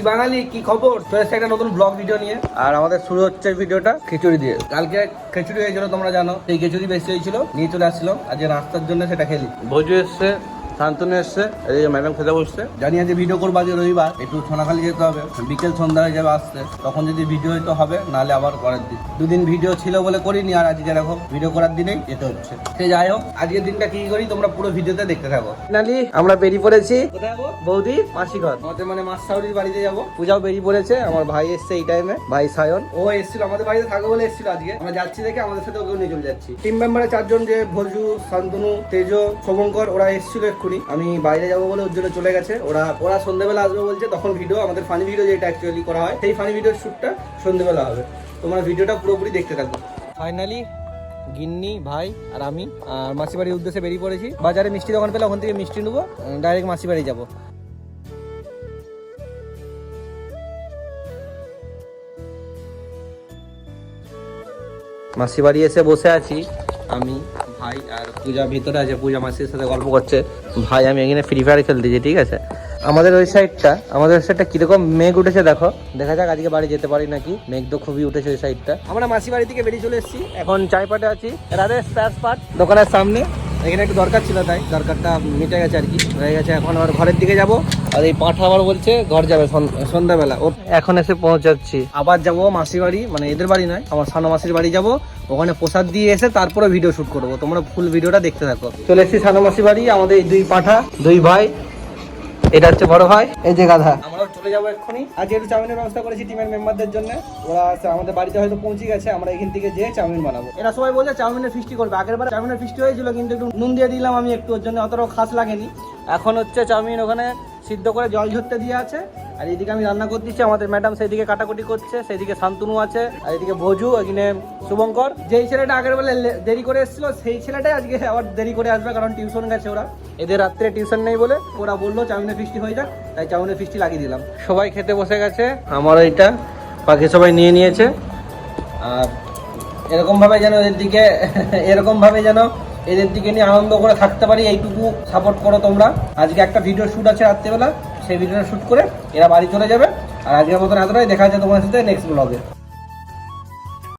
কি বাঙালি কি খবর? তো এসে একটা নতুন ব্লগ ভিডিও নিয়ে। আর আমাদের শুরু হচ্ছে ভিডিওটা খিচুড়ি দিয়ে। কালকে খিচুড়ি হয়েছিল তোমরা জানো। সেই খিচুড়ি বেশি হয়েছিল নিয়ে চলে আসছিলাম আজকে নাস্তার জন্য সেটা খেলি। ভোজু এসছে শান্তনু এসছে এই ম্যাডাম খেতে বসছে। জানি আজকে ভিডিও করব আজকে রবিবার একটু সোনাখালি যেতে হবে। বিকেল সন্ধ্যায় যাবে আসতে তখন যদি ভিডিও হয়তো হবে নাহলে আবার পরের দিন। দুদিন ভিডিও ছিল বলে করিনি আর আজকে দেখো ভিডিও করার দিনেই যেতে হচ্ছে। সে যাই হোক আজকের দিনটা কি করি তোমরা পুরো ভিডিওতে দেখতে থাকো। নালি আমরা বেরিয়ে পড়েছি বৌদি মাসি ঘর আমাদের মানে মাস সাউরির বাড়িতে যাব। পূজাও বেরিয়ে পড়েছে আমার ভাই এসছে এই টাইমে ভাই সায়ন। ও এসেছিল আমাদের বাড়িতে থাকবে বলে এসেছিল আজকে। আমরা যাচ্ছি দেখে আমাদের সাথে ওকেও নিয়ে চলে যাচ্ছি। টিম মেম্বারে চারজন যে ভোজু শান্তনু তেজ শুভঙ্কর ওরা এসেছিল এক্ষুনি আমি বাইরে যাব বলে ওর জন্য চলে গেছে। ওরা ওরা সন্ধ্যেবেলা আসবে বলছে তখন ভিডিও আমাদের ফানি ভিডিও যেটা অ্যাকচুয়ালি করা হয় সেই ফানি ভিডিওর শ্যুটটা সন্ধ্যেবেলা হবে। তোমরা ভিডিওটা পুরোপুরি দেখতে থাকো ফাইনালি গিন্নি ভাই আর আমি আর মাসি বাড়ির উদ্দেশ্যে বেরিয়ে পড়েছি। বাজারে মিষ্টি দোকান পেলে ওখান থেকে মিষ্টি নেব ডাইরেক্ট মাসি বাড়ি যাব। মাসি বাড়ি এসে বসে আছি। আমি ভাই আর পূজা ভিতরে আছে পূজা মাসির সাথে গল্প করছে। ভাই আমি এখানে ফ্রি ফায়ার খেলতেছি ঠিক আছে? আমাদের ওই সাইডটা আমাদের ওই সাইডটা কীরকম মেঘ উঠেছে দেখো। দেখা যাক আজকে বাড়ি যেতে পারি নাকি। মেঘ তো খুবই উঠেছে ওই সাইডটা আমরা মাসি বাড়ি থেকে বেরিয়ে চলে এসেছি। এখন চাইপাটে আছি। রাধে স্প্যাস পাট দোকানের সামনে। এখানে একটু দরকার ছিল তাই দরকারটা মিটে গেছে আর কি হয়ে গেছে। এখন আবার ঘরের দিকে যাব। আর এই পাঁঠা আবার বলছে ঘর যাবে সন- সন্ধ্যাবেলা। ও এখন এসে পৌঁছাচ্ছি। আবার যাব মাসি বাড়ি মানে এদের বাড়ি নয় আমার সানো মাসির বাড়ি যাব। ওখানে প্রসাদ দিয়ে এসে তারপরে ভিডিও শুট করব। তোমরা ফুল ভিডিওটা দেখতে থাকো। চলে এসেছি সানো মাসি বাড়ি আমাদের এই দুই পাঁঠা। দুই ভাই এটা হচ্ছে বড় ভাই। এই যে গাধা। চলে যাব এক্ষুনি। আর যেহেতু চাউমিনের ব্যবস্থা করেছি টিমের মেম্বারদের জন্য, ওরা আমাদের বাড়িতে হয়তো পৌঁছে গেছে, আমরা এখান থেকে যেয়ে চাউমিন বানাবো। এরা সবাই বলছে চাউমিনের ফিস্টি করবে। আগের বার চাউমিনের ফিস্টি হয়েছিল, কিন্তু একটু নুন দিয়ে দিলাম আমি একটু, ওর জন্য অতটাও খাস লাগেনি। এখন হচ্ছে চাউমিন ওখানে সিদ্ধ করে জল ঝরতে দিয়ে আছে। আর এদিকে আমি রান্না করতেছি আমাদের ম্যাডাম সেদিকে কাটাকুটি করছে, সেদিকে শান্তনু আছে, আর এদিকে ভোজু, এখানে শুভঙ্কর। যেই ছেলেটা আগের বেলা দেরি করে এসেছিল, সেই ছেলেটাই আজকে আবার দেরি করে আসবে, কারণ টিউশন গেছে ওরা। এদের রাত্রে টিউশন নেই বলে ওরা বলল, চাউমিনের ফিস্টি হয়ে যাক, তাই চাউমিনের ফিস্টি লাগিয়ে দিলাম। সবাই খেতে বসে গেছে, আমার এইটা বাকি সবাই নিয়ে নিয়েছে। আর এরকম ভাবে যেন এদিকে দিকে এরকম ভাবে যেন এদের দিকে নিয়ে আনন্দ করে থাকতে পারি, এইটুকু সাপোর্ট করো তোমরা। আজকে একটা ভিডিও শ্যুট আছে রাত্রেবেলা, সেই ভিডিওটা শ্যুট করে এরা বাড়ি চলে যাবে। আর আজকের মতন এতটাই, দেখা যাচ্ছে তোমার সাথে নেক্সট ব্লগে